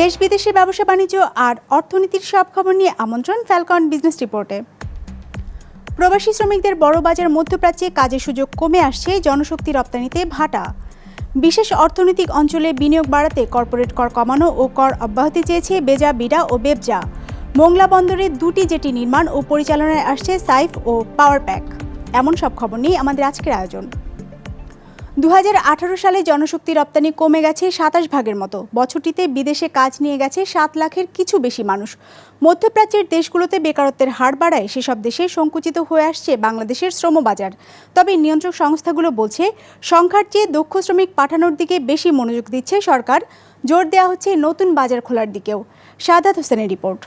দেশ বিদেশের ব্যবসা, বাণিজ্য আর অর্থনীতির সব খবর নিয়ে আমন্ত্রণ ফ্যালকন বিজনেস রিপোর্টে প্রবাসী শ্রমিকদের বড় বাজার মধ্যপ্রাচ্যে কাজের সুযোগ কমে আসছে জনশক্তি রপ্তানিতে ভাটা। বিশেষ অর্থনৈতিক অঞ্চলে বিনিয়োগ বাড়াতে কর্পোরেট কর কমানো ও কর অব্যাহতি চেয়েছে বেজা, বিডা ও বেবজা। মোংলা বন্দরে দুটি জেটি নির্মাণ ও পরিচালনায় আসছে সাইফ ও পাওয়ার প্যাক। এমন সব খবর নিয়ে আমাদের আজকের আয়োজন। দু হাজার আঠারো সালে জনশক্তি রপ্তানি কমে গেছে সাতাশ ভাগের মতো। বছরটিতে বিদেশে কাজ নিয়ে গেছে সাত লাখের কিছু বেশি মানুষ। মধ্যপ্রাচ্যের দেশগুলোতে বেকারত্বের হার বাড়ায় সেসব দেশে সংকুচিত হয়ে আসছে বাংলাদেশের শ্রমবাজার। তবে নিয়ন্ত্রক সংস্থাগুলো বলছে, সংখ্যার চেয়ে দক্ষ শ্রমিক পাঠানোর দিকে বেশি মনোযোগ দিচ্ছে সরকার। জোর দেওয়া হচ্ছে নতুন বাজার খোলার দিকেও। সাদাত হোসেনের রিপোর্ট।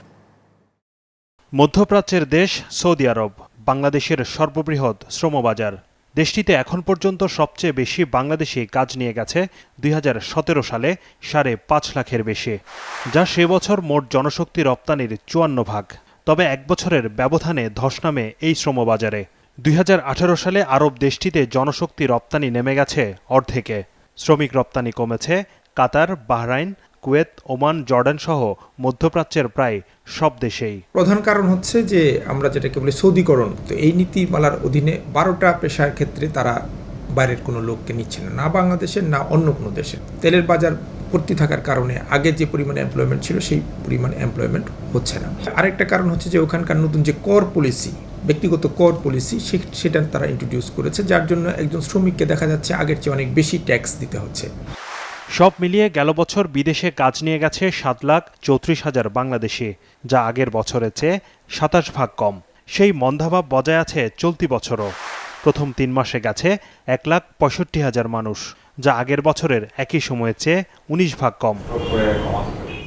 মধ্যপ্রাচ্যের দেশ সৌদি আরব, বাংলাদেশের সর্ববৃহৎ শ্রমবাজার। দেশটিতে এখন পর্যন্ত সবচেয়ে বেশি বাংলাদেশি কাজ নিয়ে গেছে দুই হাজার সতেরো সালে সাড়ে পাঁচ লাখের বেশি, যা সে বছর মোট জনশক্তি রপ্তানির চুয়ান্ন ভাগ। তবে এক বছরের ব্যবধানে ধস নামে এই শ্রমবাজারে। দুই হাজার আঠেরো সালে আরব দেশটিতে জনশক্তি রপ্তানি নেমে গেছে অর্ধেকে। শ্রমিক রপ্তানি কমেছে, Qatar, Bahrain Kuwait, Oman, Jordan সহ মধ্যপ্রাচ্যের প্রায় সব দেশেই। প্রধান কারণ হচ্ছে যে আমরা যেটাকে বলি সৌদিকরণ। তো এই নীতিমালার অধীনে বারোটা পেশার ক্ষেত্রে তারা বাইরের কোনো লোককে নিচ্ছে না। না বাংলাদেশের, না অন্য কোনো দেশের। তেলের বাজার ভর্তি থাকার কারণে আগে যে পরিমাণে এমপ্লয়মেন্ট ছিল, সেই পরিমাণ এমপ্লয়মেন্ট হচ্ছে না। আরেকটা কারণ হচ্ছে যে ওখানকার নতুন যে কর পলিসি ব্যক্তিগত কর পলিসি সেটা তারা ইন্ট্রোডিউস করেছে, যার জন্য একজন শ্রমিককে দেখা যাচ্ছে আগের চেয়ে অনেক বেশি ট্যাক্স দিতে হচ্ছে। সব মিলিয়ে গেল বছর বিদেশে কাজ নিয়ে গেছে সাত লাখ চৌত্রিশ হাজার বাংলাদেশি, যা আগের বছরের চেয়ে সাতাশ ভাগ কম। সেই মন্দাভাব বজায় আছে চলতি বছরও। প্রথম তিন মাসে গেছে এক লাখ পঁয়ষট্টি হাজার মানুষ, যা আগের বছরের একই সময়ের চেয়ে উনিশ ভাগ কম।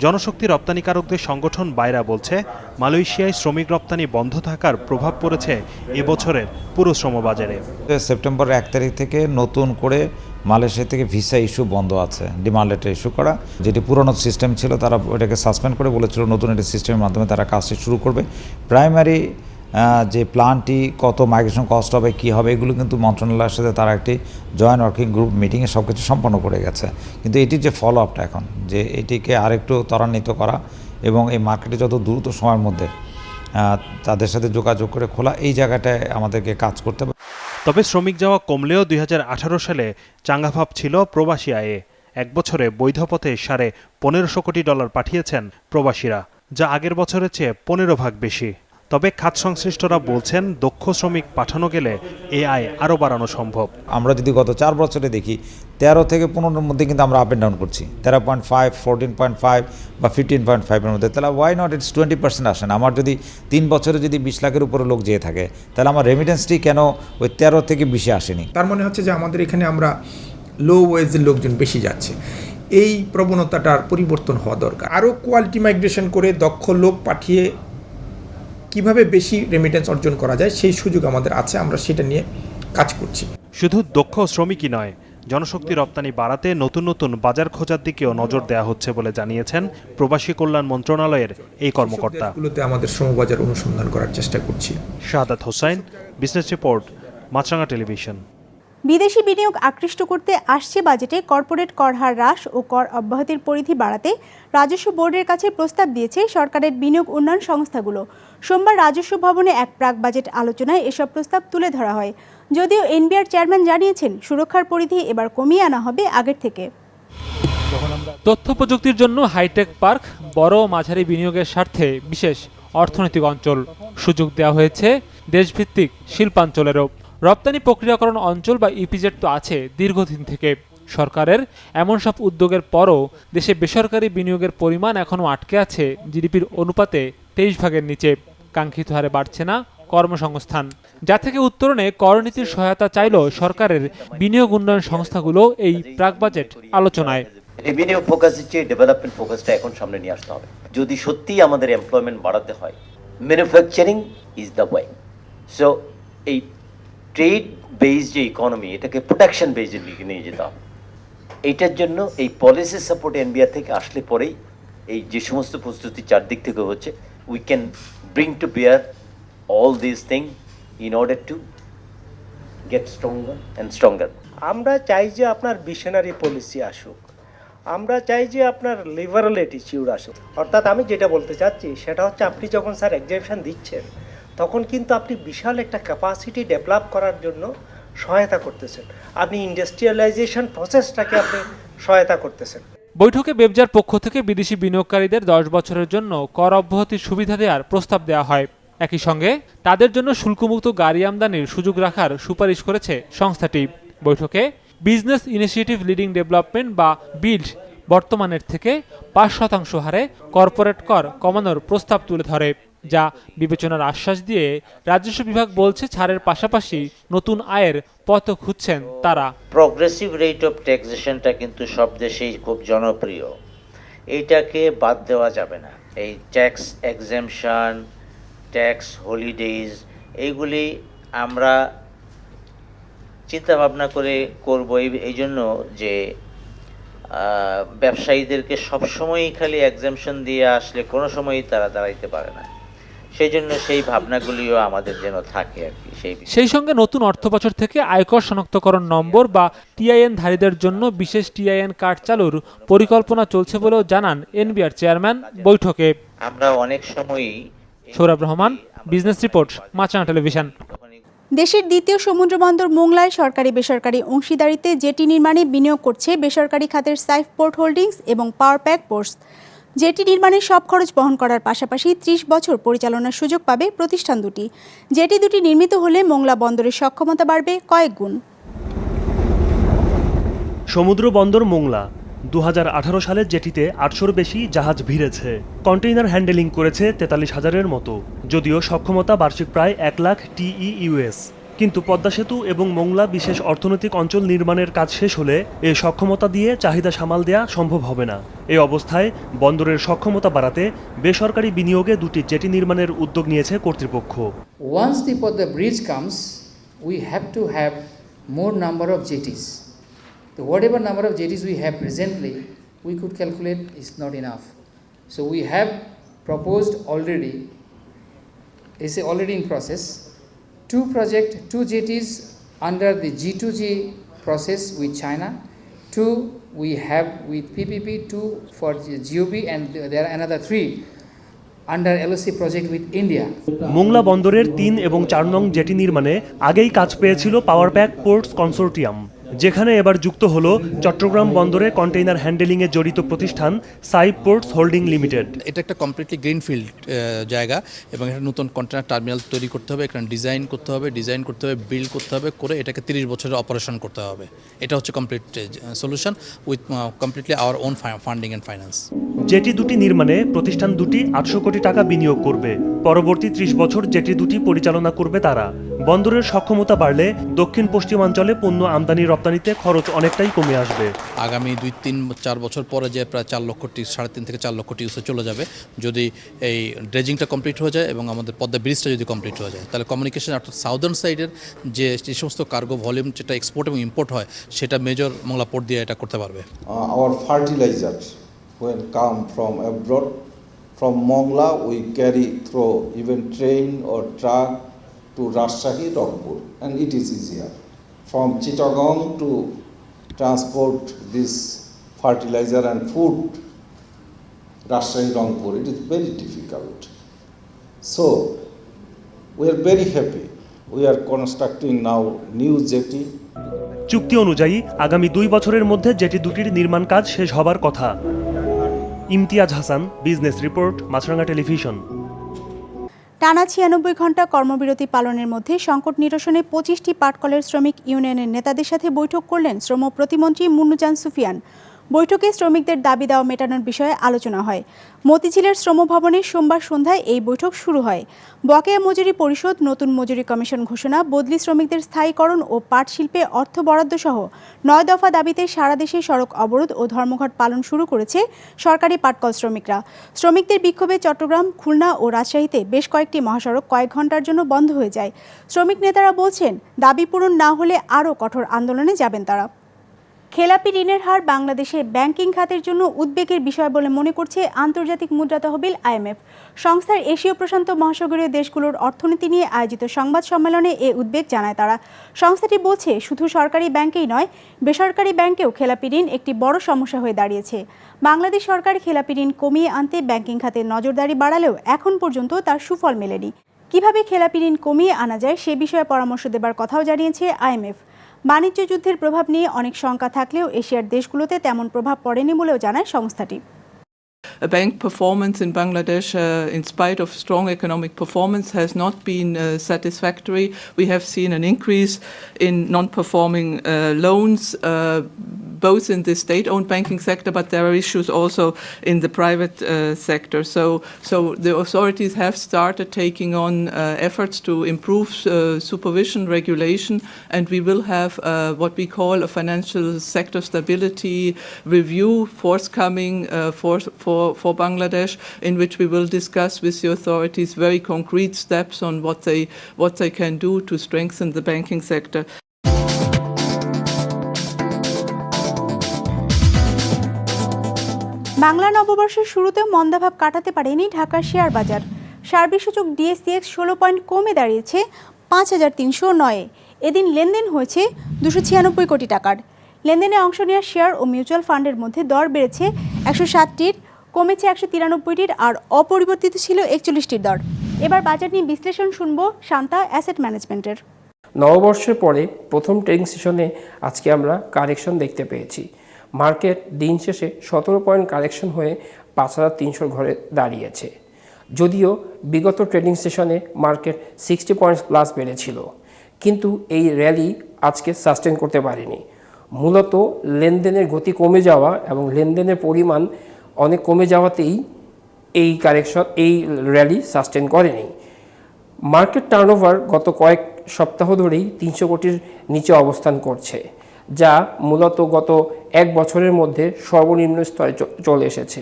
জনশক্তি রপ্তানিকারকদের সংগঠন বাইরা বলছে, মালয়েশিয়ায় শ্রমিক রপ্তানি বন্ধ থাকার প্রভাব পড়েছে এবছরের পুরো শ্রমবাজারে। সেপ্টেম্বর এক তারিখ থেকে নতুন করে মালয়েশিয়া থেকে ভিসা ইস্যু বন্ধ আছে ডিমান্ড লেটার ইস্যু করা। যেটি পুরনো সিস্টেম ছিল, তারা ওটাকে সাসপেন্ড করে বলেছিল নতুন একটি সিস্টেমের মাধ্যমে তারা কাজটি শুরু করবে। প্রাইমারি যে প্ল্যানটি, কত মাইগ্রেশন কস্ট হবে, কী হবে, এগুলো কিন্তু মন্ত্রণালয়ের সাথে তারা একটি জয়েন্ট ওয়ার্কিং গ্রুপ মিটিংয়ে সব কিছু সম্পন্ন করে গেছে। কিন্তু এটির যে ফলো আপটা এখন, যে এটিকে আরেকটু ত্বরান্বিত করা এবং এই মার্কেটে যত দ্রুত সময়ের মধ্যে তাদের সাথে যোগাযোগ করে খোলা, এই জায়গাটায় আমাদেরকে কাজ করতে হবে। তবে শ্রমিক যাওয়া কমলেও দুই হাজার আঠারো সালে চাঙ্গাভাব ছিল প্রবাসী আয়ে। এক বছরে বৈধ পথে সাড়ে পনেরোশো কোটি ডলার পাঠিয়েছেন প্রবাসীরা, যা আগের বছরের চেয়ে পনেরো ভাগ বেশি। তবে খাত সংশ্লিষ্টরা বলছেন দক্ষ শ্রমিক পাঠানো গেলে এ আয় আরও বাড়ানো সম্ভব। আমরা যদি গত চার বছরে দেখি তেরো থেকে পনেরোর মধ্যে কিন্তু আমরা আপ অ্যান্ড ডাউন করছি। তেরো point five fourteen point five বা ফিফটিন পয়েন্ট ফাইভের মধ্যে। তাহলে why not it's twenty percent আসেন আমার যদি তিন বছরে যদি বিশ লাখের উপরে লোক যেয়ে থাকে তাহলে আমার রেমিটেন্সটি কেন ওই তেরো থেকে বিশে আসেনি? তার মনে হচ্ছে যে আমাদের এখানে আমরা লো ওয়েজের লোকজন বেশি যাচ্ছে। এই প্রবণতাটার পরিবর্তন হওয়া দরকার। আরও কোয়ালিটি মাইগ্রেশন করে দক্ষ লোক পাঠিয়ে কীভাবে বেশি রেমিটেন্স অর্জন করা যায় সেই সুযোগ আমাদের আছে আমরা সেটা নিয়ে কাজ করছি। শুধু দক্ষ শ্রমিকই নয় জনশক্তি রপ্তানি বাড়াতে নতুন নতুন বাজার খোঁজার দিকেও নজর দেওয়া হচ্ছে বলে জানিয়েছেন প্রবাসী কল্যাণ মন্ত্রণালয়ের এই কর্মকর্তা। আমাদের শ্রমবাজার অনুসন্ধান করার চেষ্টা করছি। Shahadat Hossain business report Maasranga television. বিদেশি বিনিয়োগ আকৃষ্ট করতে আসছে বাজেটে কর্পোরেট কর হার হ্রাস ও কর অব্যাহতির পরিধি বাড়াতে রাজস্ব বোর্ডের কাছে প্রস্তাব দিয়েছে সরকারের বিনিয়োগ উন্নয়ন সংস্থাগুলো। সোমবার রাজস্ব ভবনে এক প্রাক বাজেট আলোচনায় এসব প্রস্তাব তুলে ধরা হয়। যদিও এনবিআর চেয়ারম্যান জানিয়েছেন, সুরক্ষার পরিধি এবার কমিয়ে আনা হবে আগের থেকে। তথ্য প্রযুক্তির জন্য হাইটেক পার্ক, বড় মাঝারি বিনিয়োগের স্বার্থে বিশেষ অর্থনৈতিক অঞ্চল সুযোগ দেওয়া হয়েছে দেশভিত্তিক শিল্পাঞ্চলেরও। রপ্তানি প্রক্রিয়াকরণ অঞ্চল বা ইপিজেড তো আছে দীর্ঘদিন থেকে। সরকারের এমন সব উদ্যোগের পরও দেশে বেসরকারি বিনিয়োগের পরিমাণ এখনও আটকে আছে, জিডিপির অনুপাতে তেইশ ভাগের নিচে। কাঙ্ক্ষিত হারে বাড়ছে না কর্মসংস্থান। যা থেকে উত্তরণে করনীতির সহায়তা চাইল সরকারের বিনিয়োগ উন্নয়ন সংস্থাগুলো এই প্রাক বাজেট আলোচনায়। রেভিনিউ ফোকাসের চেয়ে ডেভেলপমেন্ট ফোকাসটা এখন সামনে নিয়ে আসতে হবে। যদি সত্যিই আমাদের এমপ্লয়মেন্ট বাড়াতে হয় manufacturing is the way so এই ট্রেড বেসড যে ইকোনমি এটাকে প্রোটেকশন দিকে নিয়ে যেতে হবে। এইটার জন্য এই পলিসি সাপোর্ট এনবিআর থেকে আসলে পরেই এই যে সমস্ত প্রস্তুতি চারদিক থেকে হচ্ছে we can bring to bear all this thing in order to get stronger and stronger আমরা চাই যে আপনার মিশনারি পলিসি আসুক। আমরা চাই যে আপনার লিবারাল অ্যাটিচিউড আসুক। অর্থাৎ আমি যেটা বলতে চাচ্ছি, সেটা হচ্ছে আপনি যখন স্যার এক্সামিশন দিচ্ছেন তখন কিন্তু আপনি বিশাল একটা ক্যাপাসিটি ডেভেলপ করার জন্য সহায়তা করতেছেন। আপনি ইন্ডাস্ট্রিয়ালাইজেশন প্রসেসটাকে আপনি সহায়তা করতেছেন। বৈঠকে বেবজার পক্ষ থেকে বিদেশি বিনিয়োগকারীদের দশ বছরের জন্য কর অব্যাহতির সুবিধা দেওয়ার প্রস্তাব দেওয়া হয়। একই সঙ্গে তাদের জন্য শুল্কমুক্ত গাড়ি আমদানির সুযোগ রাখার সুপারিশ করেছে সংস্থাটি। বৈঠকে বিজনেস ইনিশিয়েটিভ লিডিং ডেভেলপমেন্ট বা বিল্ড বর্তমানের থেকে পাঁচ শতাংশ হারে কর্পোরেট কর কমানোর প্রস্তাব তুলে ধরে। যা বিবেচনার আশ্বাস দিয়ে রাজস্ব বিভাগ বলছে ছাড়ের পাশাপাশি নতুন আয়ের পথ খুঁজছেন তারা। প্রগ্রেসিভ রেট অফ ট্যাক্সেশনটা কিন্তু সব দেশেই খুব জনপ্রিয়। এইটাকে বাদ দেওয়া যাবে না। এই ট্যাক্স এক্সামশন ট্যাক্স হলিডেজ এইগুলি আমরা চিন্তা ভাবনা করে করব এই জন্য যে ব্যবসায়ীদেরকে সবসময়ই খালি এক্সামশন দিয়ে আসলে কোনো সময়ই তারা দাঁড়াইতে পারে না। সেই জন্য সেই ভাবনাগুলিও আমাদের যেন থাকে আর কি সেই সেই সঙ্গে নতুন অর্থবছর থেকে আয়কর শনাক্তকরণ নম্বর বা টিআইএন ধারীদের জন্য বিশেষ টিআইএন কার্ড চালুর পরিকল্পনা চলছে বলেও জানান এনবিআর চেয়ারম্যান বৈঠকে। আমরা অনেক সময়ই Sourav Rahman business report Maasranga television. দেশের দ্বিতীয় সমুদ্র সমুদ্রবন্দর মোংলায় সরকারি বেসরকারি অংশীদারিতে জেটি নির্মাণে বিনিয়োগ করছে বেসরকারি খাতের সাইফ পোর্ট হোল্ডিংস এবং পাওয়ার প্যাক পোর্টস। জেটি নির্মাণের সব খরচ বহন করার পাশাপাশি ত্রিশ বছর পরিচালনার সুযোগ পাবে প্রতিষ্ঠান দুটি। জেটি দুটি নির্মিত হলে মোংলা বন্দরের সক্ষমতা বাড়বে কয়েক গুণ। সমুদ্র বন্দর মোংলা। দু হাজার আঠারো সালে জেটিতে আটশোর বেশি জাহাজ ভিড়েছে। কন্টেইনার হ্যান্ডেলিং করেছে তেতাল্লিশ হাজারের মতো, যদিও সক্ষমতা বার্ষিক প্রায় এক লাখ টিই ইউএস কিন্তু পদ্মা সেতু এবং মোংলা বিশেষ অর্থনৈতিক অঞ্চল নির্মাণের কাজ শেষ হলে এ সক্ষমতা দিয়ে চাহিদা সামাল দেয়া সম্ভব হবে না। এই অবস্থায় বন্দরের সক্ষমতা বাড়াতে বেসরকারি বিনিয়োগে দুটি জেটি নির্মাণের উদ্যোগ নিয়েছে কর্তৃপক্ষ। Once the Padma bridge comes we have to have more number of jetties তো whatever number of jetties we have presently we could calculate is not enough so we have proposed already is a already in process two project, two jetties under the G2G process with China, two we have with PPP, two for GOP, and there are another three under LOC project with India Mongla বন্দরের তিন এবং চার নং jetty নির্মাণে আগেই কাজ পেয়েছিল power pack ports consortium যেখানে এবার যুক্ত হলো চট্টগ্রাম বন্দরে কন্টেইনার হ্যান্ডেলিংয়ে জড়িত প্রতিষ্ঠান সাই পোর্টস হোল্ডিং লিমিটেড। এটা একটা কমপ্লিটলি গ্রিনফিল্ড জায়গা এবং একটা নতুন কন্টেনার টার্মিনাল তৈরি করতে হবে এখানে ডিজাইন করতে হবে ডিজাইন করতে হবে বিল্ড করতে হবে করে এটাকে তিরিশ বছরের অপারেশন করতে হবে। এটা হচ্ছে complete solution with completely our own funding and finance jetty দুটি নির্মাণে প্রতিষ্ঠান দুটি আটশো কোটি টাকা বিনিয়োগ করবে। পরবর্তী ত্রিশ বছর জেটি দুটি পরিচালনা করবে তারা। বন্দরের সক্ষমতা বাড়লে দক্ষিণ পশ্চিমাঞ্চলে পণ্য আমদানি রপ্তানিতে খরচ অনেকটাই কমে আসবে। আগামী দুই তিন চার বছর পরে যে প্রায় চার লক্ষ টি সাড়ে তিন থেকে চার লক্ষ টিউসে চলে যাবে যদি এই ড্রেজিংটা কমপ্লিট হয়ে যায় এবং আমাদের পদ্মা ব্রিজটা যদি কমপ্লিট হয়ে যায় তাহলে কমিউনিকেশন অর্থাৎ সাউদার্ন সাইডের যে যে সমস্ত কার্গো ভলিউম যেটা এক্সপোর্ট এবং ইম্পোর্ট হয় সেটা মেজর মংলা পোর্ট দিয়ে এটা করতে পারবে। Our fertilizer when come from abroad. From Mongla we carry through even train or truck to Rajshahi Rangpur and it is easier. From Chittagong to transport this fertilizer and food Rajshahi Rangpur it is very difficult so we are very happy we are constructing now new jetty চুক্তি অনুযায়ী আগামী দুই বছরের মধ্যে jetty দুটির নির্মাণ কাজ শেষ হবার কথা Imtiaz Hasan business report Maasranga television টানা ছিয়ানব্বই ঘণ্টা কর্মবিরতি পালনের মধ্যে সংকট নিরসনে পঁচিশটি পাটকলের শ্রমিক ইউনিয়নের নেতাদের সাথে বৈঠক করলেন শ্রম প্রতিমন্ত্রী মুন্নুজান সুফিয়ান। বৈঠকে শ্রমিকদের দাবি দাওয়া মেটানোর বিষয়ে আলোচনা হয়। মতিঝিলের শ্রম ভবনে সোমবার সন্ধ্যায় এই বৈঠক শুরু হয়। বকেয়া মজুরি পরিষদ নতুন মজুরি কমিশন ঘোষণা, বদলি শ্রমিকদের স্থায়ীকরণ ও পাট শিল্পে অর্থ বরাদ্দ সহ নয় দফা দাবিতে সারা দেশে সড়ক অবরোধ ও ধর্মঘট পালন শুরু করেছে সরকারি পাটকল শ্রমিকরা। শ্রমিকদের বিক্ষোভে চট্টগ্রাম, খুলনা ও রাজশাহীতে বেশ কয়েকটি মহাসড়ক কয়েক ঘণ্টার জন্য বন্ধ হয়ে যায়। শ্রমিক নেতারা বলছেন, দাবি পূরণ না হলে আরও কঠোর আন্দোলনে যাবেন তারা। খেলাপি ঋণের হার বাংলাদেশে ব্যাংকিং খাতের জন্য উদ্বেগের বিষয় বলে মনে করছে আন্তর্জাতিক মুদ্রা তহবিল আইএমএফ। সংস্থার এশীয় প্রশান্ত মহাসাগরীয় দেশগুলোর অর্থনীতি নিয়ে আয়োজিত সংবাদ সম্মেলনে এ উদ্বেগ জানায় তারা। সংস্থাটি বলছে, শুধু সরকারি ব্যাংকেই নয়, বেসরকারি ব্যাংকেও খেলাপি ঋণ একটি বড় সমস্যা হয়ে দাঁড়িয়েছে। বাংলাদেশ সরকার খেলাপি ঋণ কমিয়ে আনতে ব্যাংকিং খাতে নজরদারি বাড়ালেও এখন পর্যন্ত তার সুফল মেলেনি। কীভাবে খেলাপি ঋণ কমিয়ে আনা যায় সে বিষয়ে পরামর্শ দেবার কথাও জানিয়েছে আইএমএফ। বাণিজ্য যুদ্ধের প্রভাব নিয়ে অনেক শঙ্কা থাকলেও এশিয়ার দেশগুলোতে তেমন প্রভাব পড়েনি বলেও জানায় সংস্থাটি। Bank performance in Bangladesh, uh, in spite of strong economic performance, has not been uh, satisfactory. We have seen an increase in non-performing uh, loans, both in the state-owned banking sector, but there are issues also in the private sector. So, so the authorities have started taking on efforts to improve supervision regulation, and we will have what we call a financial sector stability review forthcoming for, for, Bangladesh, in which we will discuss with the authorities very concrete steps on what they, what they can do to strengthen the banking sector. Bangla নববর্ষের শুরুতেও মন্দাভাব কাটাতে পারেনি ঢাকার share বাজার। সার্বিক সূচক ডিএসসিএক্স ষোলো point কমে দাঁড়িয়েছে পাঁচ হাজার তিনশো নয়ে। এদিন লেনদেন হয়েছে দুশো ছিয়ানব্বই কোটি টাকার। লেনদেনে অংশ নেওয়া শেয়ার ও মিউচুয়াল ফান্ডের মধ্যে দর বেড়েছে একশো ষাটটির কমেছে একশো তিরানব্বইটির আর অপরিবর্তিত ছিল একচল্লিশটির দর। এবার বাজার নিয়ে বিশ্লেষণ শুনব শান্তা অ্যাসেট ম্যানেজমেন্টের। নববর্ষের পরে প্রথম ট্রেডিং সেশনে আজকে আমরা কারেকশন দেখতে পেয়েছি। মার্কেট দিন শেষে সতেরো পয়েন্ট কারেকশন হয়ে পাঁচ হাজার তিনশোর ঘরে দাঁড়িয়েছে। যদিও বিগত ট্রেডিং সেশনে মার্কেট সিক্সটি পয়েন্টস প্লাস বেড়েছিল। কিন্তু এই র্যালি আজকে সাস্টেন করতে পারেনি। মূলত লেনদেনের গতি কমে যাওয়া এবং লেনদেনের পরিমাণ অনেক কমে যাওয়াতেই এই কারেকশন, এই র্যালি সাস্টেন করেনি মার্কেট টার্নওভার গত কয়েক সপ্তাহ ধরেই তিনশো কোটির নিচে অবস্থান করছে, যা মূলত গত এক বছরের মধ্যে সর্বনিম্ন স্তরে চলে এসেছে।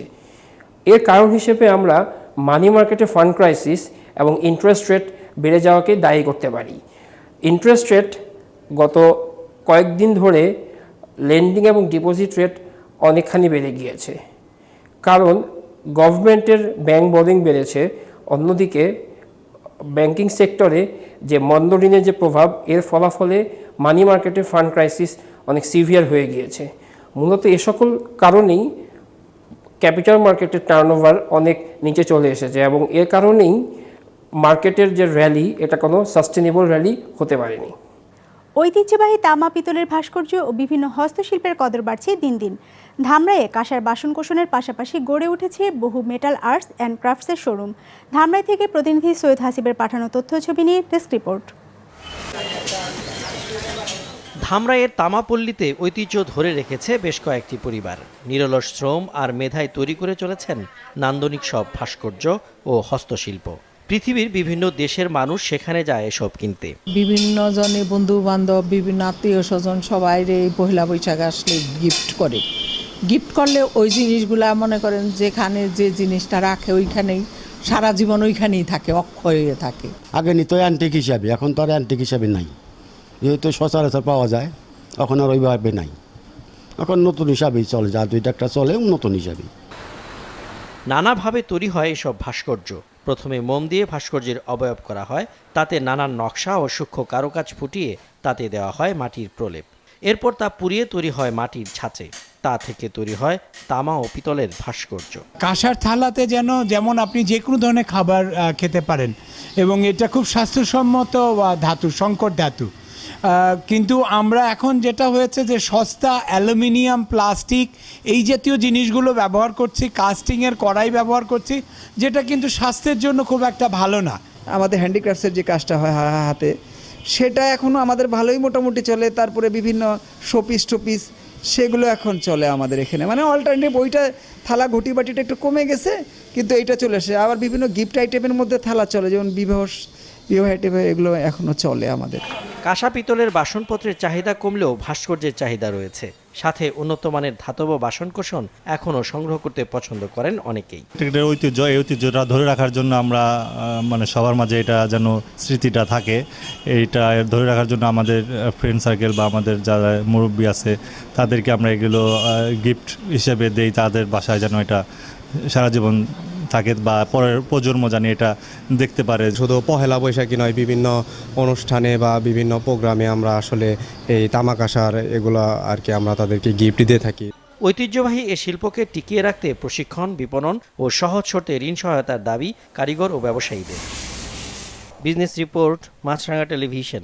এর কারণ হিসেবে আমরা মানি মার্কেটে ফান্ড ক্রাইসিস এবং ইন্টারেস্ট রেট বেড়ে যাওয়াকে দায়ী করতে পারি। ইন্টারেস্ট রেট গত কয়েকদিন ধরে লেন্ডিং এবং ডিপোজিট রেট অনেকখানি বেড়ে গিয়েছে। কারণ গভর্নমেন্টের ব্যাংক বোর্ডিং বেড়েছে, অন্যদিকে ব্যাংকিং সেক্টরে যে মন্দ ঋণের যে প্রভাব, এর ফলাফলে মানি মার্কেটে ফান্ড ক্রাইসিস অনেক সিভিয়ার হয়ে গিয়েছে। মূলত এ সকল কারণেই ক্যাপিটাল মার্কেটের টার্নওভার অনেক নিচে চলে এসেছে এবং এর কারণেই মার্কেটের যে র্যালি, এটা কোনো সাস্টেনেবল র্যালি হতে পারেনি। ঐতিহ্যবাহী তামা পিতলের ভাস্কর্য ও বিভিন্ন হস্তশিল্পের কদর বাড়ছে দিন দিন। ধামরাইয়ে কাঁসার বাসনকোসনের পাশাপাশি গড়ে উঠেছে বহু মেটাল আর্টস অ্যান্ড ক্রাফটসের শোরুম ধামরাই থেকে প্রতিনিধি সৈয়দ হাসিবের পাঠানো তথ্য ছবি নিয়ে ডেস্ক রিপোর্ট ধামরাইয়ের তামাপল্লীতে ঐতিহ্য ধরে রেখেছে বেশ কয়েকটি পরিবার। নিরলস শ্রম আর মেধায় তৈরি করে চলেছেন নান্দনিক সব ভাস্কর্য ও হস্তশিল্প। পৃথিবীর বিভিন্ন দেশের মানুষ সেখানে যায় এসব কিনতে। বিভিন্ন জনে বন্ধু বান্ধব বিভিন্ন আত্মীয় স্বজন সবাই এই পহেলা বৈশাখ আসলে গিফট করে। গিফট করলে ওই জিনিসগুলা মনে করেন যেখানে যে জিনিসটা রাখে ওইখানেই সারা জীবন ওইখানেই থাকে অক্ষয় হয়ে থাকে। আগে নিত অ্যান্টিক হিসাবে এখন তো আর অ্যান্টিক হিসাবে নাই। যেহেতু সচরাচর পাওয়া যায় এখন আর ওইভাবে নাই। এখন নতুন হিসাবেই চলে যা দুইটা একটা চলে নতুন হিসাবেই। নানাভাবে তৈরি হয় এসব ভাস্কর্য। প্রথমে মোম দিয়ে ভাস্কর্যের অবয়ব করা হয়, তাতে নানান নকশা ও সূক্ষ্ম কারুকাজ ফুটিয়ে তাতে দেওয়া হয় মাটির প্রলেপ। এরপর তা পুড়িয়ে তৈরি হয় মাটির ছাঁচে। তা থেকে তৈরি হয় তামা ও পিতলের ভাস্কর্য। কাঁসার থালাতে যেন, যেমন আপনি যে কোনো ধরনের খাবার খেতে পারেন। এবং এটা খুব স্বাস্থ্যসম্মত ধাতু সংকট ধাতু। কিন্তু আমরা এখন যেটা হয়েছে যে সস্তা অ্যালুমিনিয়াম প্লাস্টিক এই জাতীয় জিনিসগুলো ব্যবহার করছি কাস্টিংয়ের কড়াই ব্যবহার করছি, যেটা কিন্তু স্বাস্থ্যের জন্য খুব একটা ভালো না। আমাদের হ্যান্ডিক্রাফটসের যে কাজটা হয় হাতে, সেটা এখনও আমাদের ভালোই মোটামুটি চলে, তারপরে বিভিন্ন শোপিস টোপিস সেগুলো এখন চলে আমাদের এখানে। মানে অল্টারনেটিভ ওইটা থালা ঘটি বাটিটা একটু কমে গেছে, কিন্তু এইটা চলে এসে আবার বিভিন্ন গিফট আইটেমের মধ্যে থালা চলে, যেমন বিবাহ বিবাহ আইটেম এগুলো এখনও চলে আমাদের। কাঁসা পিতলের বাসনপত্রের চাহিদা কমলেও ভাস্কর্যের চাহিদা রয়েছে। সাথে উন্নত মানের ধাতব বাসনকোসন এখনও সংগ্রহ করতে পছন্দ করেন অনেকেই। এটার ঐতিহ্য, এই ঐতিহ্যটা ধরে রাখার জন্য আমরা মানে সবার মাঝে এটা যেন স্মৃতিটা থাকে। এইটা ধরে রাখার জন্য আমাদের ফ্রেন্ড সার্কেল বা আমাদের যারা মুরব্বী আছে, তাদেরকে আমরা এগুলো গিফট হিসেবে দেই, তাদের বাসায় যেন এটা সারা জীবন থাকে বা পরের প্রজন্ম জানি এটা দেখতে পারে। শুধু পহেলা বৈশাখী নয় বিভিন্ন অনুষ্ঠানে বা বিভিন্ন প্রোগ্রামে আমরা আসলে এই তামাক আসার এগুলো আর কি আমরা তাদেরকে গিফট দিয়ে থাকি। ঐতিহ্যবাহী এ শিল্পকে টিকিয়ে রাখতে প্রশিক্ষণ বিপণন ও সহজ শর্তে ঋণ সহায়তার দাবি কারিগর ও ব্যবসায়ীদের। Business report Maasranga television.